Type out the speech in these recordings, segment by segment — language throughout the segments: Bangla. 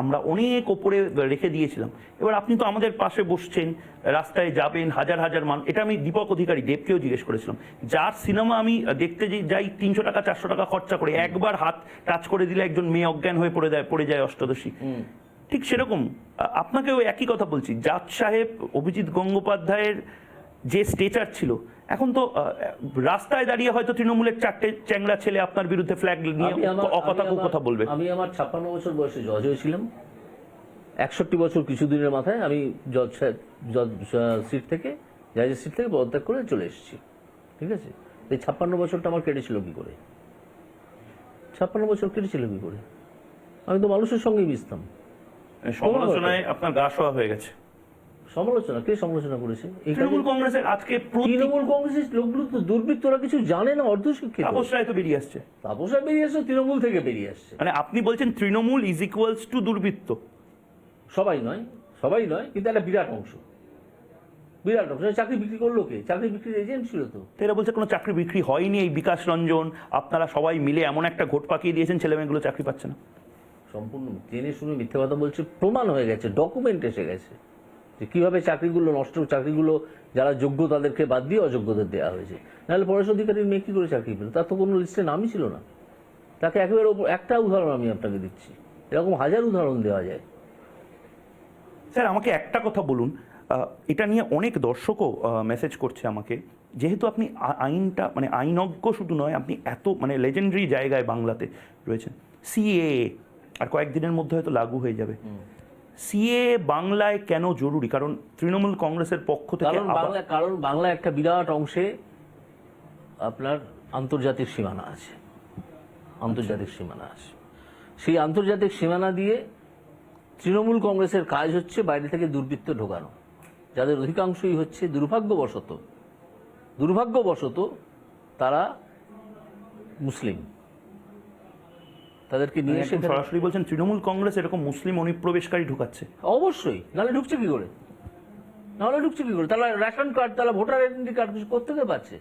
আমরা অনেক ওপরে রেখে দিয়েছিলাম। এবার আপনি তো আমাদের পাশে বসছেন রাস্তায় যাবেন হাজার হাজার মান এটা আমি দীপক অধিকারী দেবকেও জিজ্ঞেস করেছিলাম। যার সিনেমা আমি দেখতে যে যাই তিনশো টাকা চারশো টাকা খরচা করে একবার হাত টাচ করে দিলে একজন মেয়ে অজ্ঞান হয়ে পড়ে যায় পড়ে যায় অষ্টাদশী। ঠিক সেরকম আপনাকেও একই কথা বলছি জাজ সাহেব অভিজিৎ গঙ্গোপাধ্যায়ের যে স্টেচার ছিল। এখন তো রাস্তায় দাঁড়িয়ে হয়তো তৃণমূলের চারটে চ্যাংড়া ছেলে আপনার বিরুদ্ধে ফ্ল্যাগ নিয়ে অকথা কথা বলবে। আমি আমার ছাপ্পান্ন বছর বয়সে জজ হয়েছিলাম। একষট্টি বছর কিছুদিনের মাথায় আমি জজ জজ সিট থেকে জাজের সিট থেকে পদত্যাগ করে চলে এসেছি। ঠিক আছে? এই ছাপ্পান্ন বছরটা আমার কেটেছিল কি করে? ছাপ্পান্ন বছর কেটেছিল কি করে? আমি তো মানুষের সঙ্গেই মিশতাম। সমালোচনায় আপনার গা শোয়া হয়ে গেছে। সমালোচনা? কে সমালোচনা করেছে? তৃণমূল কংগ্রেসের আজকে তৃণমূল কংগ্রেসের লোকগুলো তো দুর্বৃত্তরা কিছু জানে না অর্ধশিক্ষিত। তাপস রায় তো বেরিয়ে আসছে। তাপসা বেরিয়ে আসছে তৃণমূল থেকে বেরিয়ে আসছে। মানে আপনি বলছেন তৃণমূল ইজ ইকুয়ালস টু দুর্বৃত্ত। সবাই নয় সবাই নয় কিন্তু একটা বিরাট অংশ। বিরাট অংশ চাকরি বিক্রি করল কে? চাকরি বিক্রির এজেন্ট ছিল তো। তো এরা বলছে কোনো চাকরি বিক্রি হয়নি এই বিকাশ রঞ্জন আপনারা সবাই মিলে এমন একটা ঘোট পাকিয়ে দিয়েছেন ছেলেমেয়েগুলো চাকরি পাচ্ছে না। সম্পূর্ণ জেনে শুনে মিথ্যে কথা বলছে প্রমাণ হয়ে গেছে ডকুমেন্ট এসে গেছে। যে কীভাবে চাকরিগুলো নষ্ট চাকরিগুলো যারা যোগ্য তাদেরকে বাদ দিয়ে অযোগ্যদের দেওয়া হয়েছে। নাহলে পরেশ অধিকারীর মেয়ে কি করে চাকরি পেল? তার তো কোনো লিস্টে নামই ছিল না। তাকে একেবারে ওপর একটা উদাহরণ আমি আপনাকে দিচ্ছি। এরকম হাজার উদাহরণ দেওয়া যায়। স্যার আমাকে একটা কথা বলুন। এটা নিয়ে অনেক দর্শকও মেসেজ করছে আমাকে। যেহেতু আপনি আইনটা মানে আইনজ্ঞ শুধু নয় আপনি এত মানে লেজেন্ডারি জায়গায় বাংলাতে রয়েছেন। সিএ আর কয়েকদিনের মধ্যে হয়তো লাগু হয়ে যাবে। সিএ বাংলায় কেন জরুরি? কারণ তৃণমূল কংগ্রেসের পক্ষ থেকে কারণ বাংলা কারণ বাংলা একটা বিরাট অংশে আপনার আন্তর্জাতিক সীমানা আছে। আন্তর্জাতিক সীমানা আছে। সেই আন্তর্জাতিক সীমানা দিয়ে তৃণমূল কংগ্রেসের কাজ হচ্ছে বাইরে থেকে দুর্বৃত্ত ঢোকানো। যাদের অধিকাংশই হচ্ছে দুর্ভাগ্যবশত দুর্ভাগ্যবশত তারা মুসলিম। তাদেরকে নিয়ে আপনি এসে সরাসরি বলছেন তৃণমূল কংগ্রেস এরকম মুসলিম অনুপ্রবেশকারী ঢুকাচ্ছে। অবশ্যই। নাহলে ঢুকছে কি করে? নাহলে ঢুকছে কি করে? তাহলে রেশন কার্ড তাহলে ভোটার আইডেন্টি কার্ড কিছু করতে পারছে।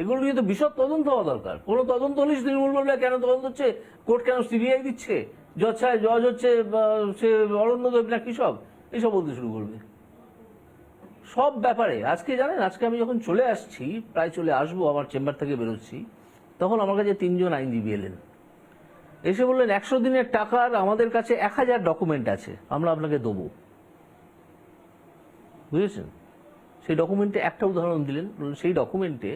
এগুলো নিয়ে তো বিশদ তদন্ত হওয়া দরকার। কোনো তদন্ত হলে তৃণমূল বলবে কেন তদন্ত হচ্ছে? কোর্ট কেন সিবিআই দিচ্ছে? জজ জজ হচ্ছে সে অরণ্য দেব না কি সব? এইসব বলতে শুরু করবে। সব ব্যাপারে আজকে জানেন আজকে আমি যখন চলে আসছি প্রায় চলে আসব আমার চেম্বার থেকে বেরোচ্ছি তখন আমার কাছে তিনজন আইনজীবী এলেন। এসে বললেন, একশো দিনের টাকার আমাদের কাছে এক হাজার ডকুমেন্ট আছে, আমরা আপনাকে দেবো। বুঝেছেন? সেই ডকুমেন্টে একটা উদাহরণ দিলেন সেই ডকুমেন্টে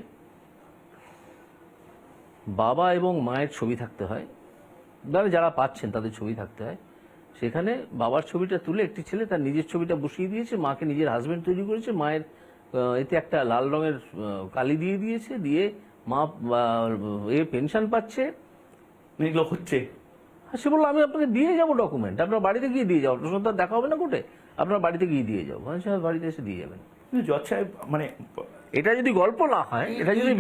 বাবা এবং মায়ের ছবি থাকতে হয়। মানে যারা পাচ্ছেন, তাদের ছবি থাকতে হয়। সেখানে বাবার ছবিটা তুলে একটি ছেলে তার নিজের ছবিটা বসিয়ে দিয়েছে, মাকে নিজের হাজবেন্ড তৈরি করেছে, মায়ের এতে একটা লাল রঙের কালি দিয়ে দিয়েছে, দিয়ে মা এ পেনশন পাচ্ছে এগুলো হচ্ছে। আর সে বলল আমি আপনাকে দিয়ে যাব ডকুমেন্ট আপনার বাড়িতে গিয়ে দিয়ে যাব আপনার দেখা হবে না কোর্টে? আপনার বাড়িতে গিয়ে দিয়ে যাব মানে সে বাড়িতে এসে দিয়ে যাবেন কিন্তু জজ সাহেব মানে এটা যদি গল্প না হয় এটা যদি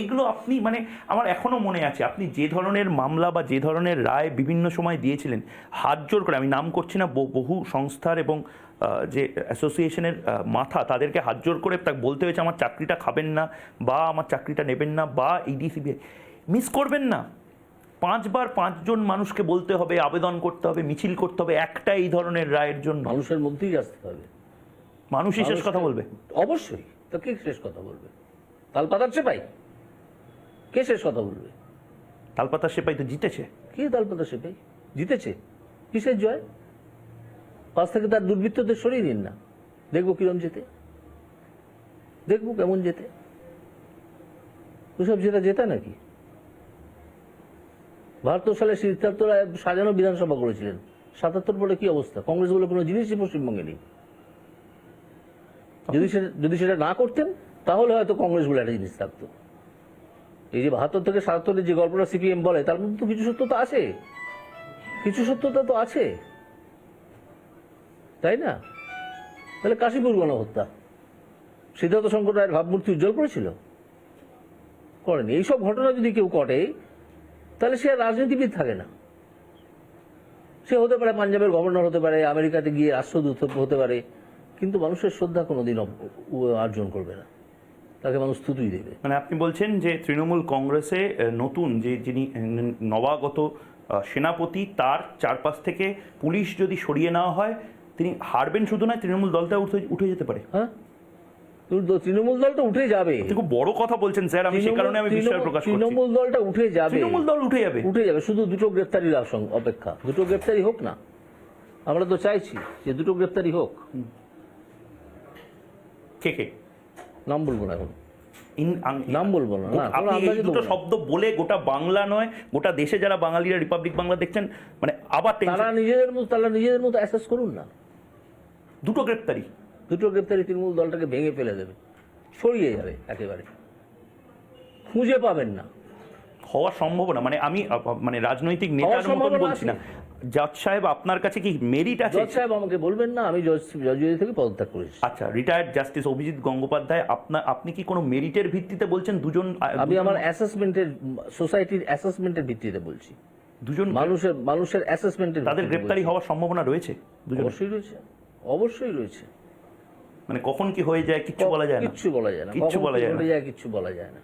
এইগুলো আপনি মানে আমার এখনও মনে আছে আপনি যে ধরনের মামলা বা যে ধরনের রায় বিভিন্ন সময় দিয়েছিলেন হাত জোর করে আমি নাম করছি না বহু সংস্থার এবং যে অ্যাসোসিয়েশনের মাথা তাদেরকে হাত জোর করে তাকে বলতে হয়েছে আমার চাকরিটা খাবেন না বা আমার চাকরিটা নেবেন না বা ইডি সিবিআই মিস করবেন না। পাঁচবার পাঁচজন মানুষকে বলতে হবে আবেদন করতে হবে মিছিল করতে হবে একটা এই ধরনের রায়ের জন্য। মানুষের মধ্যেই আসতে হবে। মানুষই শেষ কথা বলবে। অবশ্যই। তো কে শেষ কথা বলবে? তালপাতার চেপাই কে শেষ কথা বলবে? তালপাতা সেপাই তো জিতেছে। কে তালপাতা চেপাই জিতেছে। কিসের জয়? পাশ থেকে তার দুর্বৃত্তদের সরিয়ে নিন না। দেখব কিরম যেতে দেখব কেমন যেতে ওসব জেতা জেতা নাকি? বাহাত্তর সালে সিদ্ধার্থ রায় সাজানো বিধানসভা করেছিলেন। সাতাত্তর পরে কি অবস্থা? কংগ্রেস বলে কোনো জিনিসই পশ্চিমবঙ্গে নেই। যদি সেটা যদি সেটা না করতেন তাহলে হয়তো কংগ্রেস বলে একটা জিনিস থাকতো। এই যে বাহাত্তর থেকে সাতাত্তরের যে গল্পটা সিপিএম বলে তার মধ্যে তো কিছু সত্যতা আছে। কিছু সত্যতা তো আছে। তাই না? তাহলে কাশীপুর গণহত্যা। সিদ্ধার্থ শঙ্কর রায়ের ভাবমূর্তি উজ্জ্বল করেছিল? করেনি। এইসব ঘটনা যদি কেউ ঘটে তাহলে সে রাজনীতিবিদ থাকে না। সে হতে পারে পাঞ্জাবের গভর্নর হতে পারে আমেরিকাতে গিয়ে রাষ্ট্রদূত হতে পারে কিন্তু মানুষের শ্রদ্ধা কোনোদিন অর্জন করবে না। তাকে মানুষ স্তুতিই দেবে। মানে আপনি বলছেন যে তৃণমূল কংগ্রেসে নতুন যে যিনি নবাগত সেনাপতি তার চারপাশ থেকে পুলিশ যদি সরিয়ে নেওয়া হয় তিনি হারবেন শুধু নয় তৃণমূল দলটা উঠে উঠে যেতে পারে। হ্যাঁ? তৃণমূল দলটা উঠে যাবে। খুব বড় কথা বলছেন স্যার আমি সে কারণে আমি প্রকাশ করছি। তৃণমূল দলটা উঠে যাবে। তৃণমূল দল উঠে যাবে। উঠে যাবে শুধু দুটো গ্রেপ্তারির আশঙ্কা অপেক্ষা। দুটো গ্রেপ্তারি হোক না। আমরা তো চাইছি যে দুটো গ্রেপ্তারি হোক। কে কে? নাম বলব না এখন। নাম বলব না, আপনি দুটো শব্দ বলে গোটা বাংলা নয় গোটা দেশে যারা বাঙালিরা রিপাবলিক বাংলা দেখছেন মানে আবার তারা নিজেদের মতো তারা নিজেদের মতো অ্যাসেস করুন না। দুটো গ্রেপ্তারি। দুটো গ্রেপ্তারি তৃণমূল দলটাকে ভেঙে ফেলে দেবে। ছড়িয়ে যাবে একেবারে। খুঁজে পাবেন না। হওয়ার সম্ভাবনা মানে আমি মানে রাজনৈতিক নেতার মতন বলছি না। জজ সাহেব আপনার কাছে কি মেরিট আছে? জজ সাহেব আমাকে বলবেন না আমি জজ থেকে পদত্যাগ করেছি। আচ্ছা রিটায়ার্ড জাস্টিস অভিজিৎ গঙ্গোপাধ্যায় আপনার আপনি কি কোনো মেরিটের ভিত্তিতে বলছেন? দুজন আমি আমার অ্যাসেসমেন্টের সোসাইটির অ্যাসেসমেন্টের ভিত্তিতে বলছি। দুজন মানুষের মানুষের অ্যাসেসমেন্টের তাদের গ্রেপ্তারি হওয়ার সম্ভাবনা রয়েছে দুজন অবশ্যই রয়েছে। অবশ্যই রয়েছে। মানে কখন কি হয়ে যায় কিচ্ছু বলা যায় না। কিচ্ছু বলা যায় না। কিচ্ছু বলা যায় না। কিচ্ছু বলা যায় না।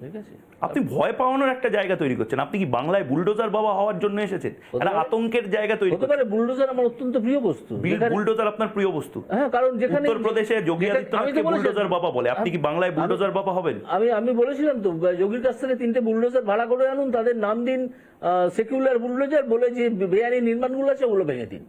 ঠিক আছে? আপনি ভয় পাওয়ানোর একটা জায়গা তৈরি করছেন। আপনি কি বাংলায় বুলডোজার বাবা হওয়ার জন্য এসেছেন? একটা আতঙ্কের জায়গা তৈরি হতে পারে। বুলডোজার আমার অত্যন্ত প্রিয় বস্তু। বুলডোজার আপনার প্রিয় বস্তু। হ্যাঁ কারণ যেখানে উত্তরপ্রদেশে যোগী যেখানে- আমি তো আদিত্যনাথকে বুলডোজার বাবা বলে। আপনি কি বাংলায় বুলডোজার বাবা হবেন? আমি আমি বলেছিলাম তো যোগীর কাছ থেকে তিনটে বুলডোজার ভাড়া করে আনুন। তাদের নাম দিন সেকুলার বুলডোজার বলে যে বেআইনি নির্মাণগুলো আছে ওগুলো ভেঙে দিন।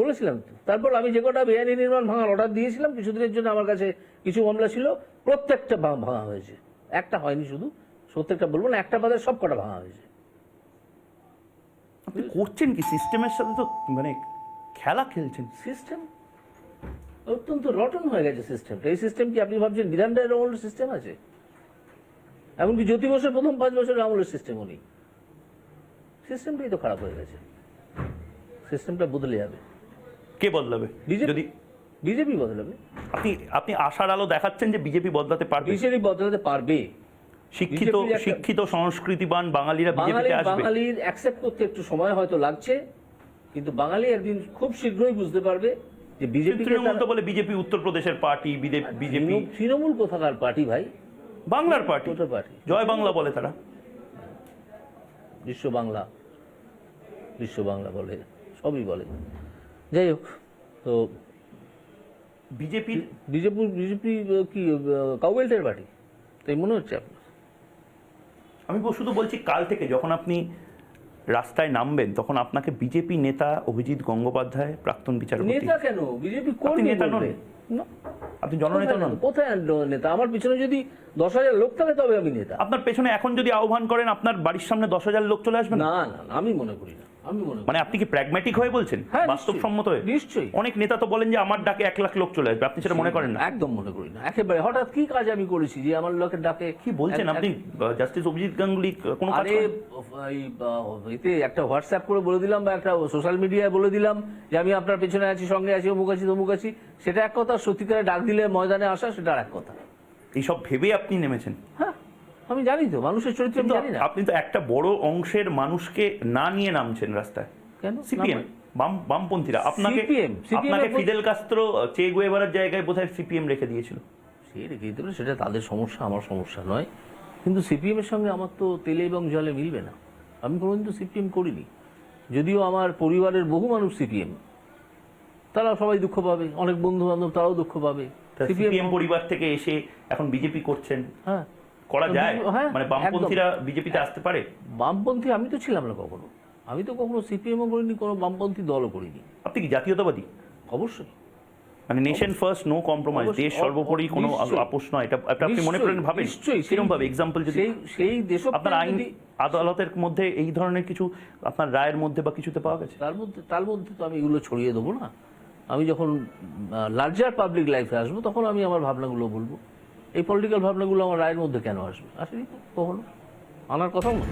বলেছিলাম তো। তারপর আমি যে কটা বেআইনি নির্মাণ ভাঙার অর্ডার দিয়েছিলাম কিছুদিনের জন্য আমার কাছে কিছু মামলা ছিল প্রত্যেকটা ভাঙা হয়েছে। একটা হয়নি শুধু প্রত্যেকটা বলব না একটা বাদে সব কটা ভাঙা হয়েছে। আপনি করছেন কি? সিস্টেমের সাথে তো মানে খেলা খেলছেন। সিস্টেম? অত্যন্ত রটন হয়ে গেছে সিস্টেমটা এই সিস্টেম কি আপনি ভাবছেন বিধান রায়ের সিস্টেম আছে? এমনকি জ্যোতি বসের প্রথম পাঁচ বছরের আমলের সিস্টেমও নেই। সিস্টেমটাই তো খারাপ হয়ে গেছে। সিস্টেমটা বদলে যাবে। কে বদলাবে? যদি বিজেপি বদলাবে। আপনি আপনি আশার আলো দেখাচ্ছেন যে বিজেপি বদলাতে পারবে। বিজেপি বদলাতে পারবে। শিক্ষিত শিক্ষিত সংস্কৃতিবান বাঙালিরা বিজেপিতে আসবে। বাঙালির অ্যাকসেপ্ট করতে একটু সময় হয়তো লাগছে কিন্তু বাঙালি একদিন খুব শীঘ্রই বুঝতে পারবে যে বিজেপি তৃণমূল তো বলে বিজেপি উত্তরপ্রদেশের পার্টি বিজেপি। তৃণমূল কোথাকার পার্টি ভাই? বাংলার পার্টি। পার্টি? জয় বাংলা বলে তারা। বিশ্ব বাংলা। বিশ্ব বাংলা বলে সবই বলে। যাই হোক তো বিজেপির? বিজেপি বিজেপি কি কাউবেল্টের পার্টি? তাই মনে হচ্ছে আপনার? আমি শুধু বলছি কাল থেকে যখন আপনি রাস্তায় নামবেন তখন আপনাকে বিজেপি নেতা অভিজিৎ গঙ্গোপাধ্যায় প্রাক্তন বিচারপতি। নেতা কেন? বিজেপি কোন নেতা নন? আপনি জননেতা নন। কোথায় নেতা আমার পিছনে যদি দশ হাজার লোক থাকে তবে আমি নেতা। আপনার পেছনে এখন যদি আহ্বান করেন আপনার বাড়ির সামনে দশ হাজার লোক চলে আসবে না না আমি মনে করি না। মনে মানে আপনি কি প্র্যাগম্যাটিক হয়ে বলছেন? হ্যাঁ, বাস্তবসম্মত হয়ে? নিশ্চয়ই। অনেক নেতা তো বলেন যে আমার ডাকে এক লাখ লোক চলে আসবে। আপনি সেটা মনে করেন না? একদম মনে করি না। একেবারে হঠাৎ কি কাজ আমি করেছি যে আমার লোকের ডাকে কি বলছেন আপনি? জাস্টিস অভিজিৎ গাঙ্গুলি কোনো কাজ আরে এতে একটা হোয়াটসঅ্যাপ করে বলে দিলাম বা একটা সোশ্যাল মিডিয়ায় বলে দিলাম যে আমি আপনার পেছনে আছি সঙ্গে আছি অমুক আছি তমুক আছি। সেটা এক কথা সত্যিকারে ডাক দিলে ময়দানে আসা সেটা আর এক কথা। এইসব ভেবে আপনি নেমেছেন? হ্যাঁ। আমি জানি তো মানুষের চরিত্র আমি জানি না। আপনি তো একটা বড় অংশের মানুষকে না নিয়ে নামছেন রাস্তায়। কেন? সিপিএম বাম বামপন্থীরা। আপনাকে আপনাকে ফিদেল কাস্ত্রো চে গুয়েভারার জায়গায় বোধহয় সিপিএম রেখে দিয়েছিল। সে রেখে দিতে সেটা তাদের সমস্যা আমার সমস্যা নয়। কিন্তু সিপিএম এর সঙ্গে আমার তো তেলে এবং জলে মিলবে না। আমি কোনোদিন তো সিপিএম করিনি। যদিও আমার পরিবারের বহু মানুষ সিপিএম। তারা সবাই দুঃখ পাবে অনেক বন্ধু বান্ধব তারাও দুঃখ পাবে। সিপিএম পরিবার থেকে এসে এখন বিজেপি করছেন। হ্যাঁ। করা যায়? হ্যাঁ, মানে বামপন্থীরা বিজেপিতে আসতে পারে? বামপন্থী আমি তো ছিলাম না কখনো। আমি তো কখনো সিপিএমও করিনি কোনো বামপন্থী দলও করিনি। আপনি কি জাতীয়তাবাদী? অবশ্যই। মানে নেশন ফার্স্ট নো কম্প্রোমাইজ। দেশ সর্বোপরি কোনো আপোষ নয়। এটা আপনি মনে করেন ভাবেন? কীরকম ভাবে এক্সাম্পল যদি সেই সেই দেশ আপনার আইন আদালতের মধ্যে এই ধরনের কিছু আপনার রায়ের মধ্যে বা কিছুতে পাওয়া গেছে? তার মধ্যে তার মধ্যে তো আমি এগুলো ছড়িয়ে দেবো না। আমি যখন লার্জার পাবলিক লাইফে আসব তখন আমি আমার ভাবনাগুলো বলব। এই পলিটিক্যাল ভাবনাগুলো আমার রায়ের মধ্যে কেন আসবে? আসেনি কখনো? আনার কথাও না